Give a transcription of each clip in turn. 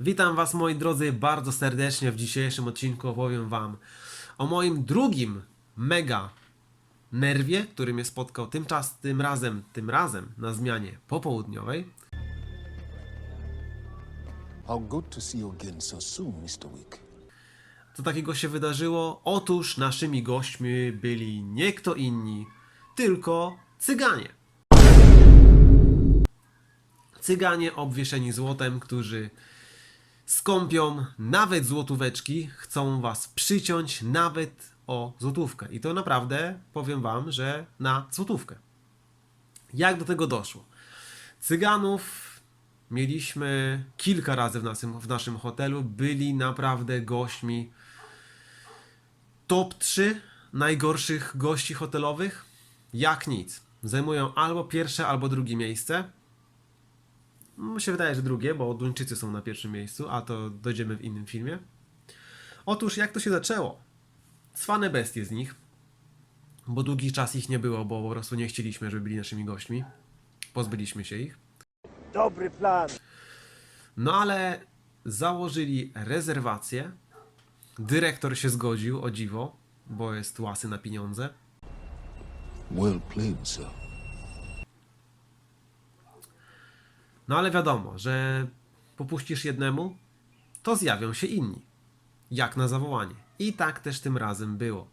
Witam Was moi drodzy bardzo serdecznie. W dzisiejszym odcinku opowiem Wam o moim drugim mega nerwie, który mnie spotkał tym, czas, tym razem, tym razem na zmianie popołudniowej. How good to see you again so soon, Mr. Wick. Co takiego się wydarzyło? Otóż naszymi gośćmi byli nie kto inni, tylko cyganie. Cyganie obwieszeni złotem, którzy skąpią nawet złotóweczki, chcą was przyciąć nawet o złotówkę. I to naprawdę powiem wam, że na złotówkę. Jak do tego doszło? Cyganów mieliśmy kilka razy w naszym, w naszym hotelu. Byli naprawdę gośćmi top 3 najgorszych gości hotelowych. Jak nic. Zajmują albo pierwsze, albo drugie miejsce. Mi się wydaje, że drugie, bo Duńczycy są na pierwszym miejscu, a to dojdziemy w innym filmie. Otóż jak to się zaczęło? Cwane bestie z nich, bo długi czas ich nie było, bo po prostu nie chcieliśmy, żeby byli naszymi gośćmi. Pozbyliśmy się ich. Dobry plan. No ale założyli rezerwację. Dyrektor się zgodził, o dziwo, bo jest łasy na pieniądze. Well played, sir. No ale wiadomo, że popuścisz jednemu, to zjawią się inni. Jak na zawołanie. I tak też tym razem było.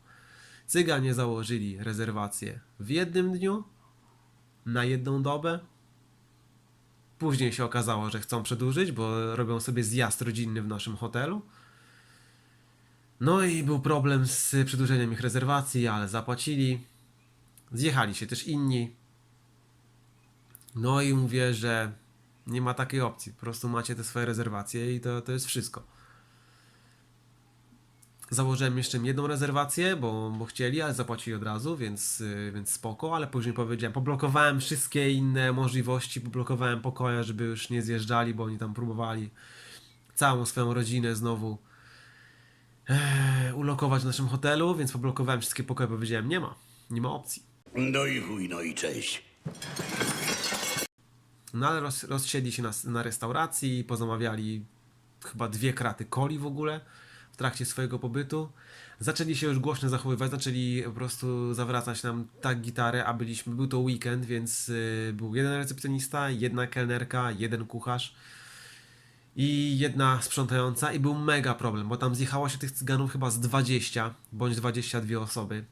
Cyganie założyli rezerwację w jednym dniu, na jedną dobę. Później się okazało, że chcą przedłużyć, bo robią sobie zjazd rodzinny w naszym hotelu. No i był problem z przedłużeniem ich rezerwacji, ale zapłacili. Zjechali się też inni. No i mówię, że nie ma takiej opcji. Po prostu macie te swoje rezerwacje i to, to jest wszystko. Założyłem jeszcze jedną rezerwację, bo, bo chcieli, ale zapłacili od razu, więc, yy, więc spoko, ale później powiedziałem, poblokowałem wszystkie inne możliwości, poblokowałem pokoje, żeby już nie zjeżdżali, bo oni tam próbowali całą swoją rodzinę znowu e, ulokować w naszym hotelu, więc poblokowałem wszystkie pokoje, powiedziałem, nie ma, nie ma opcji. No i chuj, no i cześć. No ale roz, rozsiedli się na, na restauracji, pozamawiali chyba dwie kraty coli w ogóle w trakcie swojego pobytu. Zaczęli się już głośno zachowywać, zaczęli po prostu zawracać nam tak gitarę, a byliśmy, był to weekend, więc y, był jeden recepcjonista, jedna kelnerka, jeden kucharz i jedna sprzątająca i był mega problem, bo tam zjechało się tych cyganów chyba z 20 bądź 22 osoby.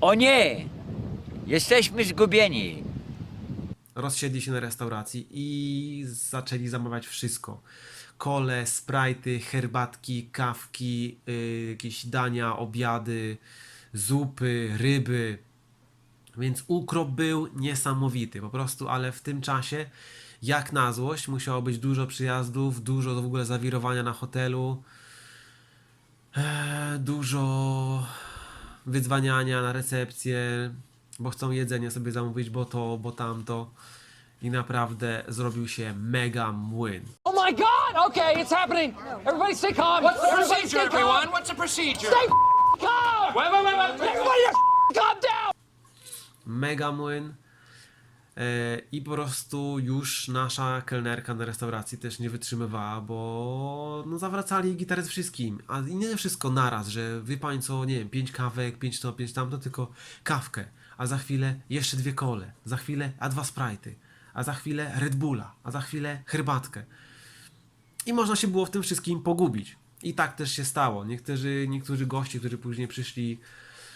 O nie! Jesteśmy zgubieni. Rozsiedli się na restauracji i zaczęli zamawiać wszystko. Kole, sprajty, herbatki, kawki, y, jakieś dania, obiady, zupy, ryby. Więc ukrop był niesamowity, po prostu, ale w tym czasie, jak na złość, musiało być dużo przyjazdów, dużo w ogóle zawirowania na hotelu, e, dużo wydzwaniania na recepcję, bo chcą jedzenie sobie zamówić, bo to, bo tamto. I naprawdę zrobił się mega młyn. Oh my God! Okay, it's happening. Everybody stay calm. What's the Everybody procedure, stay calm. everyone? What's the procedure? Stay calm. Wait, wait, wait, wait. Everybody just calm down. Mega młyn. E, I po prostu już nasza kelnerka na restauracji też nie wytrzymywała, bo no zawracali gitarę z wszystkim. A i nie wszystko naraz, że wie pani co, nie wiem, pięć kawek, pięć to, pięć tamto, tylko kawkę. A za chwilę jeszcze dwie kole. Za chwilę, a dwa sprajty. A za chwilę Red Bulla. A za chwilę herbatkę. I można się było w tym wszystkim pogubić. I tak też się stało. Niektórzy, niektórzy goście, którzy później przyszli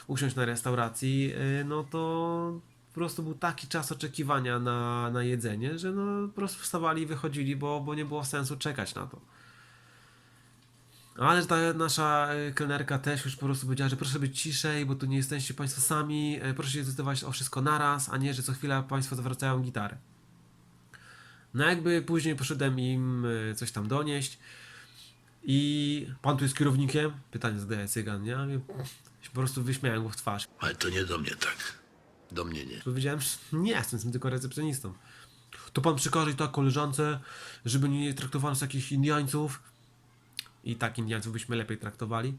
usiąść na restauracji, yy, no to po prostu był taki czas oczekiwania na, na jedzenie, że no po prostu wstawali i wychodzili, bo, bo nie było sensu czekać na to. Ale ta nasza y, kelnerka też już po prostu powiedziała, że proszę być ciszej, bo tu nie jesteście Państwo sami, y, proszę się zdecydować o wszystko naraz, a nie, że co chwila Państwo zawracają gitarę. No jakby później poszedłem im y, coś tam donieść i pan tu jest kierownikiem? Pytanie zadaje cygan, nie? Po prostu wyśmiałem go w twarz. Ale to nie do mnie tak. Do mnie nie. Powiedziałem, że nie, jestem tylko recepcjonistą. To pan przekaże tak koleżance, żeby nie traktowano z jakich Indiańców i tak Indiańców byśmy lepiej traktowali.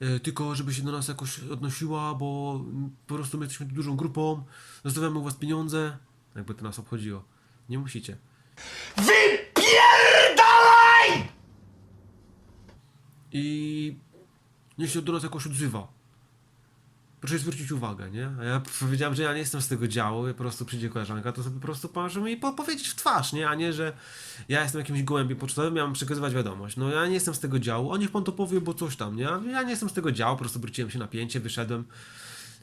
E, tylko, żeby się do nas jakoś odnosiła, bo po prostu my jesteśmy dużą grupą, zostawiamy u was pieniądze, jakby to nas obchodziło. Nie musicie. Wypierdalaj! I nie się do nas jakoś odzywa. Proszę zwrócić uwagę, nie? A ja powiedziałem, że ja nie jestem z tego działu, po prostu przyjdzie koleżanka, to sobie po prostu pomoże mi po- powiedzieć w twarz, nie? A nie, że ja jestem jakimś gołębiem pocztowym, ja mam przekazywać wiadomość. No ja nie jestem z tego działu, a niech pan to powie, bo coś tam, nie? Ja nie jestem z tego działu, po prostu wróciłem się napięcie, wyszedłem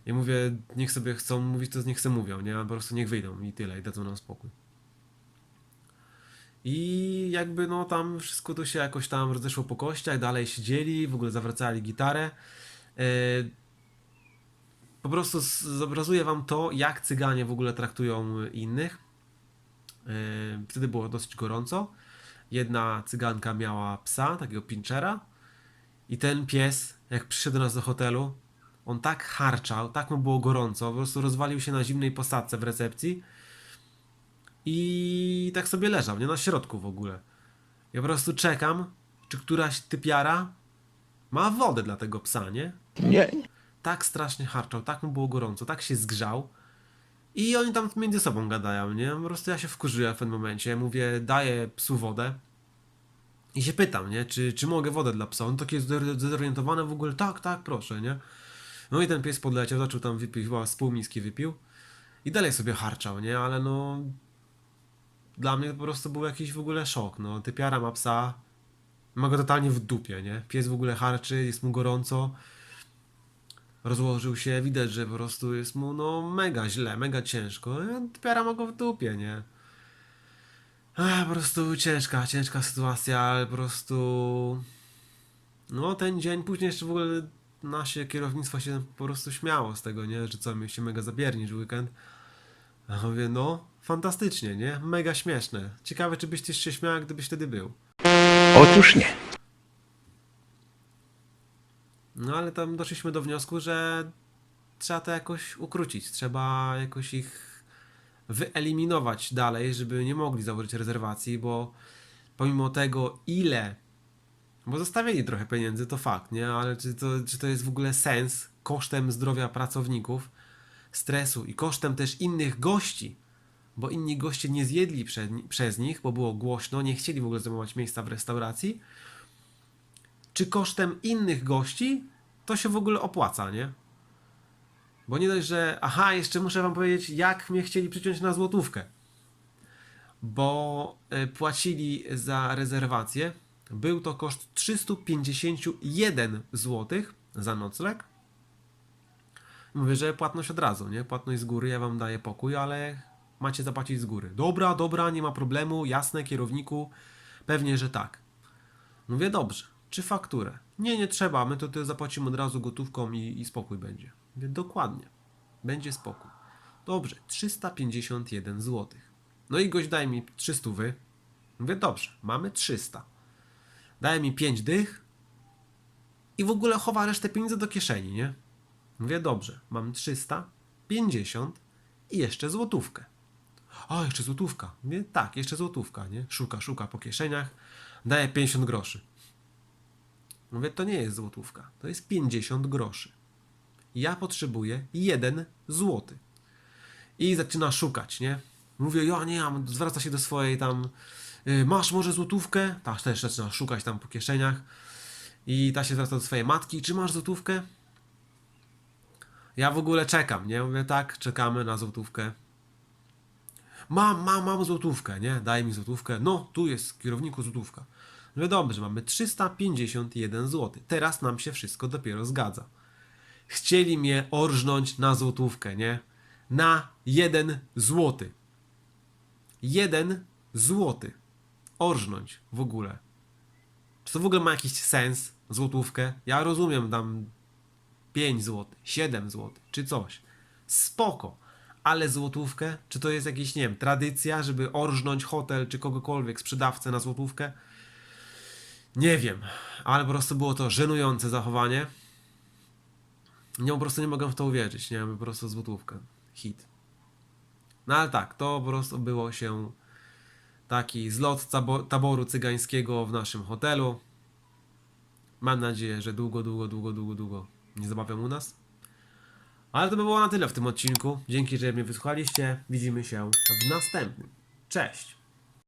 i mówię, niech sobie chcą mówić, to niech se mówią, nie? Po prostu niech wyjdą i tyle, i dadzą nam spokój. I jakby no tam wszystko to się jakoś tam rozeszło po kościach, dalej siedzieli, w ogóle zawracali gitarę. E, po prostu z- zobrazuję wam to, jak cyganie w ogóle traktują innych. E, Wtedy było dosyć gorąco. Jedna cyganka miała psa, takiego pinchera. I ten pies, jak przyszedł do nas do hotelu, on tak harczał, tak mu było gorąco, po prostu rozwalił się na zimnej posadce w recepcji. I tak sobie leżał, nie na środku w ogóle. Ja po prostu czekam, czy któraś typiara ma wodę dla tego psa, nie? Nie. Tak strasznie harczał, tak mu było gorąco, tak się zgrzał. I oni tam między sobą gadają, nie? Po prostu ja się wkurzyłem w tym momencie. Mówię, daję psu wodę. I się pytam, nie? Czy, czy mogę wodę dla psa? On takie zdor- zdezorientowane w ogóle, tak, tak, proszę, nie? No i ten pies podleciał, zaczął tam wypić, chyba z pół miski wypił. I dalej sobie harczał, nie? Ale no... Dla mnie po prostu był jakiś w ogóle szok, no. Typiara ma psa, ma go totalnie w dupie, nie? Pies w ogóle harczy, jest mu gorąco rozłożył się, widać, że po prostu jest mu no mega źle, mega ciężko. Typiara ma go w dupie, nie? Po prostu ciężka, ciężka sytuacja, ale po prostu no ten dzień, później jeszcze w ogóle nasze kierownictwo się po prostu śmiało z tego, nie? Że co, mieliście mega zabiernić weekend. A mówię, no, fantastycznie, nie? Mega śmieszne. Ciekawe, czy byś się śmiał, gdybyś wtedy był. Otóż nie. No ale tam doszliśmy do wniosku, że trzeba to jakoś ukrócić. Trzeba jakoś ich wyeliminować dalej, żeby nie mogli założyć rezerwacji, bo pomimo tego, ile. Bo zostawili trochę pieniędzy, to fakt, nie? Ale czy to, czy to jest w ogóle sens kosztem zdrowia pracowników, stresu i kosztem też innych gości, bo inni goście nie zjedli przed, przez nich, bo było głośno, nie chcieli w ogóle zajmować miejsca w restauracji czy kosztem innych gości, to się w ogóle opłaca, nie? Bo nie dość, że. Aha, jeszcze muszę wam powiedzieć, jak mnie chcieli przyciąć na złotówkę. Bo e, płacili za rezerwację. Był to koszt 351 zł za nocleg. Mówię, że płatność od razu, nie? Płatność z góry, ja wam daję pokój, ale macie zapłacić z góry. Dobra, dobra, nie ma problemu, jasne, kierowniku. Pewnie, że tak. Mówię, dobrze. Czy fakturę? Nie, nie trzeba. My to zapłacimy od razu gotówką i, i spokój będzie. Mówię, dokładnie. Będzie spokój. Dobrze, 351 zł. No i gość daje mi 300 wy. Mówię, dobrze, mamy 300. Daje mi 5 dych i w ogóle chowa resztę pieniędzy do kieszeni, nie? Mówię, dobrze, mam 350 i jeszcze złotówkę. A, jeszcze złotówka. Mówię, tak, jeszcze złotówka, nie? Szuka, szuka po kieszeniach. Daje 50 groszy. Mówię, to nie jest złotówka, to jest 50 groszy. Ja potrzebuję 1 złoty. I zaczyna szukać, nie? Mówię, ja nie mam, zwraca się do swojej tam, y, masz może złotówkę? Ta też zaczyna szukać tam po kieszeniach. I ta się zwraca do swojej matki, czy masz złotówkę? Ja w ogóle czekam, nie? Mówię, tak, czekamy na złotówkę. Mam, mam, mam złotówkę, nie? Daj mi złotówkę. No, tu jest kierowniku złotówka. No dobrze, mamy 351 zł. Teraz nam się wszystko dopiero zgadza. Chcieli mnie orżnąć na złotówkę, nie? Na 1 zł. 1 zł. Orżnąć w ogóle. Czy to w ogóle ma jakiś sens? Złotówkę? Ja rozumiem tam 5 zł, 7 zł, czy coś. Spoko. Ale złotówkę? Czy to jest jakiś, nie wiem, tradycja, żeby orżnąć hotel czy kogokolwiek, sprzedawcę na złotówkę? Nie wiem, ale po prostu było to żenujące zachowanie. Nie, po prostu nie mogę w to uwierzyć, nie? Po prostu złotówkę. Hit. No ale tak, to po prostu było się taki zlot tabo- taboru cygańskiego w naszym hotelu. Mam nadzieję, że długo, długo, długo, długo, długo nie zabawią u nas. Ale to by było na tyle w tym odcinku. Dzięki, że mnie wysłuchaliście. Widzimy się w następnym. Cześć!